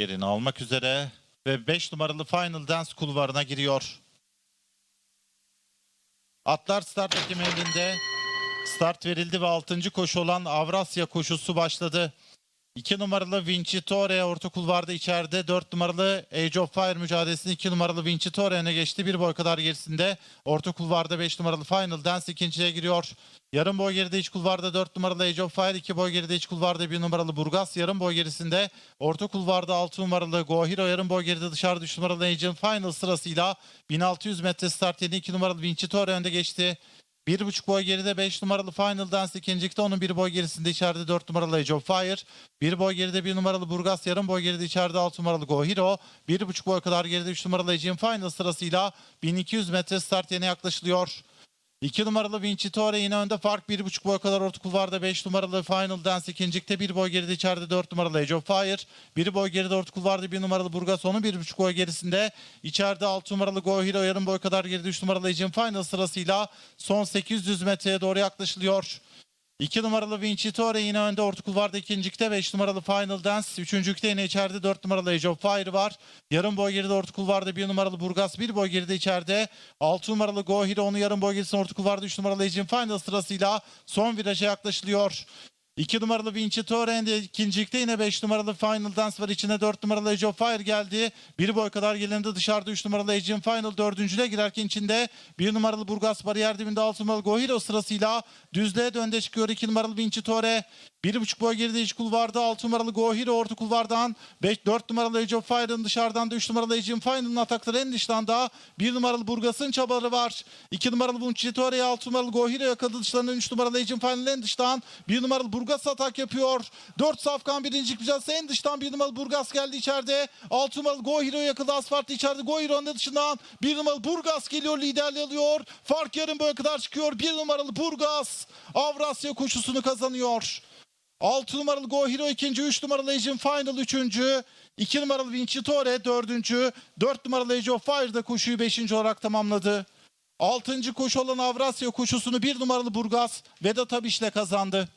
yerini almak üzere ve 5 numaralı Final Dance kulvarına giriyor. Atlar start ekimi elinde. Start verildi ve 6. koşu olan Avrasya koşusu başladı. 2 numaralı Vincitore orta kulvarda içeride. 4 numaralı Age of Fire mücadelesini 2 numaralı Vincitore öne geçti. Bir boy kadar gerisinde. Orta kulvarda 5 numaralı Final Dance ikinciye giriyor. Yarım boy geride iç kulvarda 4 numaralı Age of Fire. 2 boy geride iç kulvarda 1 numaralı Burgas. Yarım boy gerisinde. Orta kulvarda 6 numaralı Go Hero. Yarım boy geride dışarıda 3 numaralı Agent Final sırasıyla 1600 metre start yedi. 2 numaralı Vincitore önde geçti. Bir buçuk boy geride 5 numaralı Final Dance ikincilikte onun bir boy gerisinde içeride 4 numaralı Age of Fire. Bir boy geride bir numaralı Burgas yarım boy geride içeride 6 numaralı Go Hero. Bir buçuk boy kadar geride 3 numaralı Age'in Final sırasıyla 1200 metre start yerine yaklaşılıyor. 2 numaralı Vincitore yine önde fark 1,5 boy kadar orta kulvarda 5 numaralı Final Dance ikincilikte 1 boy geride içeride 4 numaralı Age of Fire. 1 boy geride orta kulvarda 1 numaralı Burgas onun 1,5 boy gerisinde. içeride 6 numaralı Go Hero yarım boy kadar geride 3 numaralı Age'in Final sırasıyla son 800 metreye doğru yaklaşılıyor. 2 numaralı Vincitore yine önde orta kulvarda ikincilikte 5 numaralı Final Dance. Üçüncülükte yine içeride 4 numaralı Age of Fire var. Yarım boy geride orta kulvarda 1 numaralı Burgas 1 boy geride içeride. 6 numaralı Go Hero onu yarım boy gerisinde orta kulvarda 3 numaralı Age'in Final sırasıyla son viraja yaklaşılıyor. 2 numaralı Vincitore ikincilikte yine 5 numaralı Final Dance var. İçine 4 numaralı Age of Fire geldi. Bir boy kadar gelindi dışarıda 3 numaralı Age'in Final dördüncüde girerken içinde 1 numaralı Burgas bariyer dibinde 6 numaralı Go Hero sırasıyla düzlüğe dönde çıkıyor 2 numaralı Vincitore. 1,5 boy geride iç kulvarda 6 numaralı Go Hero orta kulvardan 5 4 numaralı Age of Fire'ın dışarıdan da 3 numaralı Age'in Final'ın atakları en dıştan 1 numaralı Burgas'ın çabaları var. 2 numaralı Vincitore'ye 6 numaralı Go Hero yakaladı dışlarından 3 numaralı Age'in Final en dıştan 1 numaralı Burgas atak yapıyor. 4 safkan birincilik mücadelesi en dıştan 1 numaralı Burgas geldi içeride. 6 numaralı Go Hero yakaladı asfaltta içeride Go Hero'nun dışından 1 numaralı Burgas geliyor liderliği alıyor. Fark yarım boya kadar çıkıyor. 1 numaralı Burgas Avrasya koşusunu kazanıyor. 6 numaralı Go Hero ikinci, 3 numaralı Agent Final üçüncü, 2 numaralı Vincitore dördüncü, 4 numaralı Age of Fire da koşuyu 5. olarak tamamladı. 6. koşu olan Avrasya koşusunu 1 numaralı Burgas Vedat Abiş'le kazandı.